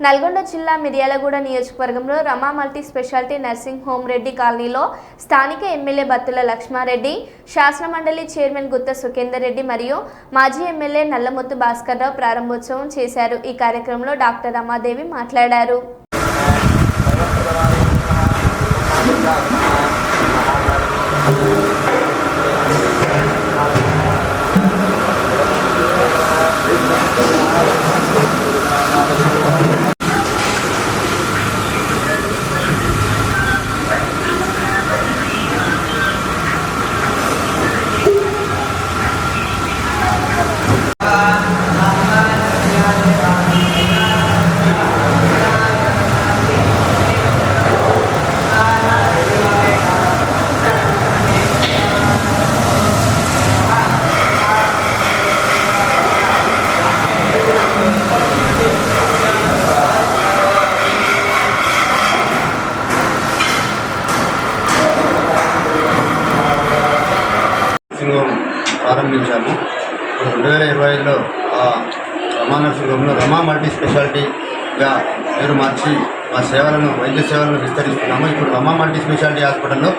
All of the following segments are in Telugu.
నల్గొండ జిల్లా మిర్యాలగూడ నియోజకవర్గంలో Rama multi speciality nursing home Reddy కాలనీలో స్థానిక ఎమ్మెల్యే బత్తుల లక్ష్మారెడ్డి శాసనమండలి చైర్మన్ గుత్త సుఖేందర్ రెడ్డి మరియు మాజీ ఎమ్మెల్యే నల్లమొత్తు భాస్కర్రావు ప్రారంభోత్సవం చేశారు. ఈ కార్యక్రమంలో డాక్టర్ రమాదేవి మాట్లాడారు నర్సింగ్ హోమ్ ప్రారంభించాము రెండు వేల ఇరవై ఐదులో ఆ రమా రమా మల్టీ స్పెషాలిటీగా పేరు మార్చి మా సేవలను వైద్య సేవలను విస్తరిస్తున్నాము. ఇప్పుడు రమా మల్టీ స్పెషాలిటీ హాస్పిటల్లో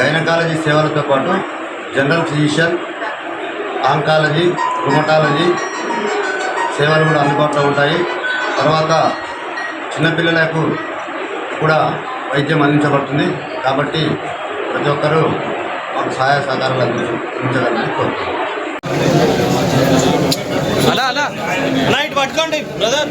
గైనకాలజీ సేవలతో పాటు జనరల్ ఫిజిషియన్ ఆంకాలజీ రుమటాలజీ సేవలు కూడా అందుబాటులో ఉంటాయి. తర్వాత చిన్నపిల్లలకు కూడా వైద్యం అందించబడుతుంది. కాబట్టి ప్రతి ఒక్కరూ మాకు సహాయ సహకారాలు అందించగలని కోరుతున్నాను అలా అలా. ఇటు పట్టుకోండి బ్రదర్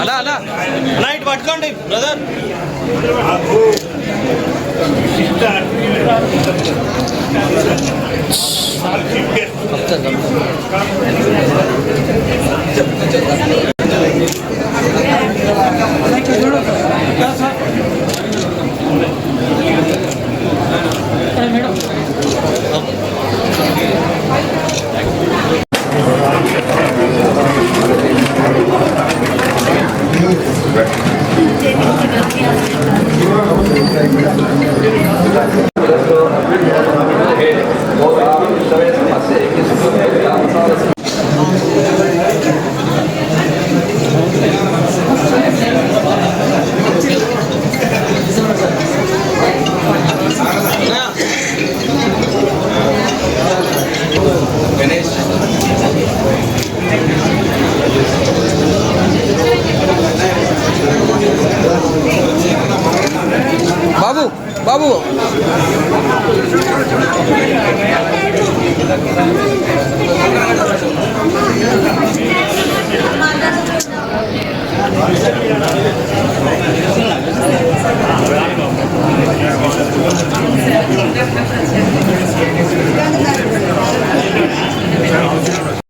అలా అలా అలా ఇటు పట్టుకోండి బ్రదర్ బాబు బాబు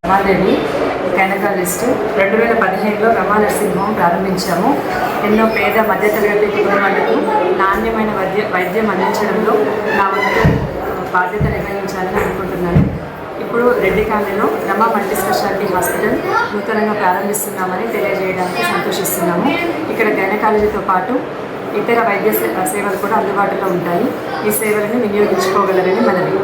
రమాదేవి గైనకాలజిస్ట్ రెండు వేల పదిహేనులో రమా నర్సింగ్ హోమ్ ప్రారంభించాము. ఎన్నో పేద మధ్యతరగతి కుటుంబాలకు నాణ్యమైన వైద్య వైద్యం అందించడంలో నా వంతు బాధ్యత నిర్వహించాలని అనుకుంటున్నాను. ఇప్పుడు రెడ్డి కాలనీలో రమా మల్టీ స్పెషాలిటీ హాస్పిటల్ నూతనంగా ప్రారంభిస్తున్నామని తెలియజేయడానికి సంతోషిస్తున్నాము. ఇక్కడ గైనకాలజీతో పాటు ఇతర వైద్య సేవలు కూడా అందుబాటులో ఉంటాయి. ఈ సేవలను వినియోగించుకోగలరని మనవి.